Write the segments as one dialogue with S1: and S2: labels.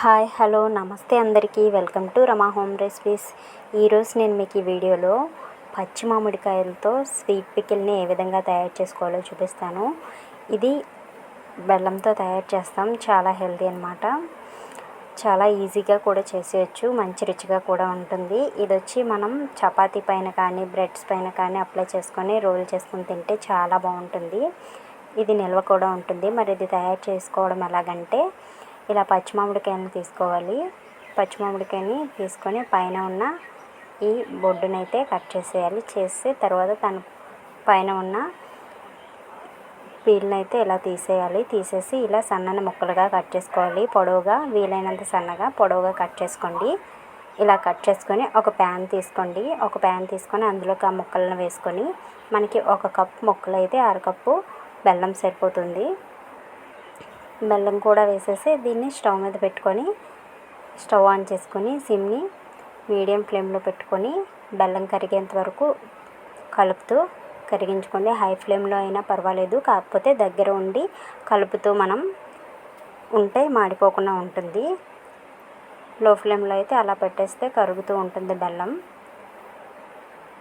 S1: Hi hello నమస్తే అందరికీ. Welcome to Rama home recipes. ఈరోజు నేను మీకు ఈ వీడియోలో పచ్చి మామిడికాయలతో స్వీట్ పికిల్ని ఏ విధంగా తయారు చేసుకోవాలో చూపిస్తాను. ఇది బెల్లంతో తయారు చేస్తాం. చాలా హెల్తీ అనమాట చాలా ఈజీగా కూడా చేసేయచ్చు. మంచి రుచిగా కూడా ఉంటుంది. ఇది వచ్చి మనం చపాతీ పైన కానీ బ్రెడ్స్ పైన కానీ అప్లై చేసుకొని రోల్ చేసుకొని తింటే చాలా బాగుంటుంది. ఇది నిల్వ కూడా ఉంటుంది. మరి ఇది తయారు చేసుకోవడం ఎలాగంటే ఇలా పచ్చి మామిడికాయలను తీసుకోవాలి. పచ్చి మామిడికాయని తీసుకొని పైన ఉన్న ఈ బొడ్డునైతే కట్ చేసేయాలి. చేసి తర్వాత దాని పైన ఉన్న పీల్ని అయితే ఇలా తీసేయాలి. తీసేసి ఇలా సన్నని ముక్కలుగా కట్ చేసుకోవాలి. పొడవుగా వీలైనంత సన్నగా పొడవుగా కట్ చేసుకోండి. ఇలా కట్ చేసుకొని ఒక ప్యాన్ తీసుకోండి. ఒక ప్యాన్ తీసుకొని అందులోకి ఆ ముక్కలను వేసుకొని మనకి ఒక కప్పు ముక్కలు అయితే అరకప్పు బెల్లం సరిపోతుంది. బెల్లం కూడా వేసేసి దీన్ని స్టవ్ మీద పెట్టుకొని స్టవ్ ఆన్ చేసుకొని సిమ్ని మీడియం ఫ్లేమ్లో పెట్టుకొని బెల్లం కరిగేంత వరకు కలుపుతూ కరిగించుకోండి. హై ఫ్లేమ్లో అయినా పర్వాలేదు కాకపోతే దగ్గర ఉండి కలుపుతూ మనం ఉంటే మాడిపోకుండా ఉంటుంది. లో ఫ్లేమ్లో అయితే అలా పెట్టేస్తే కరుగుతూ ఉంటుంది బెల్లం.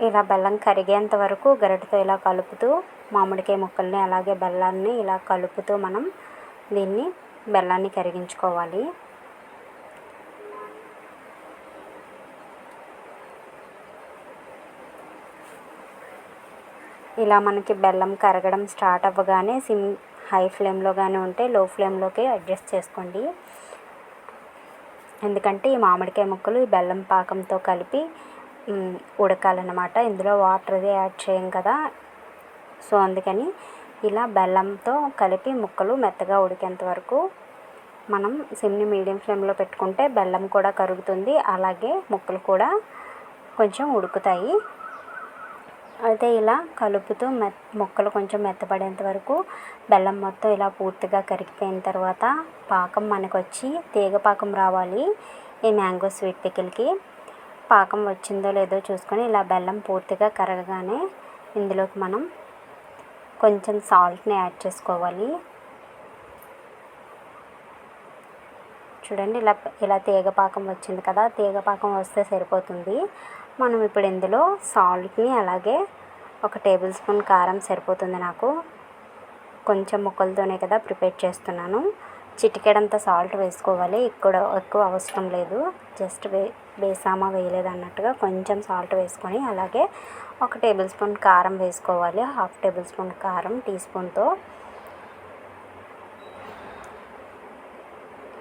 S1: ఇలా బెల్లం కరిగేంత వరకు గరిటతో ఇలా కలుపుతూ మామిడికాయ ముక్కల్ని అలాగే బెల్లాన్ని ఇలా కలుపుతూ మనం దీన్ని బెల్లాన్ని కరిగించుకోవాలి. ఇలా మనకి బెల్లం కరగడం స్టార్ట్ అవ్వగానే సిమ్ హై ఫ్లేమ్లో కానీ ఉంటే లో ఫ్లేమ్లోకి అడ్జస్ట్ చేసుకోండి. ఎందుకంటే ఈ మామిడికాయ ముక్కలు ఈ బెల్లం పాకంతో కలిపి ఉడకాలన్నమాట. ఇందులో వాటర్ అది యాడ్ చేయం కదా. సో అందుకని ఇలా బెల్లంతో కలిపి ముక్కలు మెత్తగా ఉడికేంత వరకు మనం సిమ్ని మీడియం ఫ్లేమ్లో పెట్టుకుంటే బెల్లం కూడా కరుగుతుంది. అలాగే ముక్కలు కూడా కొంచెం ఉడుకుతాయి. అయితే ఇలా కలుపుతూ మె ముక్కలు కొంచెం మెత్తపడేంత వరకు బెల్లం మొత్తం ఇలా పూర్తిగా కరిగిపోయిన తర్వాత పాకం మనకు వచ్చి తీగ పాకం రావాలి ఈ మ్యాంగో స్వీట్ పికిల్కి. పాకం వచ్చిందో లేదో చూసుకొని ఇలా బెల్లం పూర్తిగా కరగగానే ఇందులోకి మనం కొంచెం సాల్ట్ని యాడ్ చేసుకోవాలి. చూడండి ఇలా ఇలా తీగపాకం వచ్చింది కదా తీగపాకం వస్తే సరిపోతుంది. మనం ఇప్పుడు ఇందులో సాల్ట్ని అలాగే ఒక టేబుల్ స్పూన్ కారం సరిపోతుంది నాకు. కొంచెం ముక్కలతోనే కదా ప్రిపేర్ చేస్తున్నాను. చిటికెడంత సాల్ట్ వేసుకోవాలి. ఇక్కడ ఎక్కువ అవసరం లేదు. జస్ట్ వే వేసామా వేయలేదు అన్నట్టుగా కొంచెం సాల్ట్ వేసుకొని అలాగే ఒక టేబుల్ స్పూన్ కారం వేసుకోవాలి. హాఫ్ టేబుల్ స్పూన్ కారం టీ స్పూన్తో.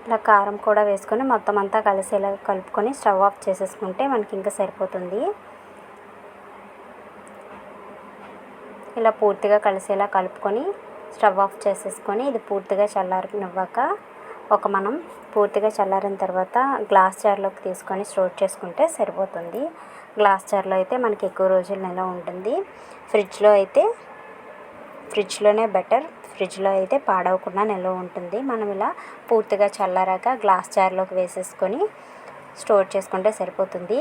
S1: ఇలా కారం కూడా వేసుకొని మొత్తం అంతా కలిసేలా కలుపుకొని స్టవ్ ఆఫ్ చేసేసుకుంటే మనకి ఇంకా సరిపోతుంది. ఇలా పూర్తిగా కలిసేలా కలుపుకొని స్టవ్ ఆఫ్ చేసేసుకొని ఇది పూర్తిగా చల్లారనివ్వక ఒక మనం పూర్తిగా చల్లారిన తర్వాత గ్లాస్ జార్లోకి తీసుకొని స్టోర్ చేసుకుంటే సరిపోతుంది. గ్లాస్ జార్లో అయితే మనకి ఎక్కువ రోజులు నిల్వ ఉంటుంది. ఫ్రిడ్జ్లో అయితే ఫ్రిడ్జ్లోనే బెటర్. ఫ్రిడ్జ్లో అయితే పాడవకుండా నిల్వ ఉంటుంది. మనం ఇలా పూర్తిగా చల్లారాక గ్లాస్ జార్లోకి వేసేసుకొని స్టోర్ చేసుకుంటే సరిపోతుంది.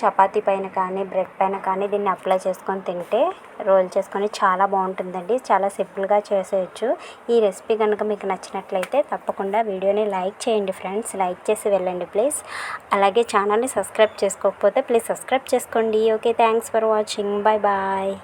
S1: చపాతీ పైన కానీ బ్రెడ్ పైన కానీ దీన్ని అప్లై చేసుకొని తింటే రోల్ చేసుకొని చాలా బాగుంటుందండి. చాలా సింపుల్గా చేసేయచ్చు. ఈ రెసిపీ కనుక మీకు నచ్చినట్లయితే తప్పకుండా వీడియోని లైక్ చేయండి ఫ్రెండ్స్. లైక్ చేసి వెళ్ళండి ప్లీజ్. అలాగే ఛానల్ని సబ్స్క్రైబ్ చేసుకోకపోతే ప్లీజ్ సబ్స్క్రైబ్ చేసుకోండి. Okay thanks for watching. Bye bye.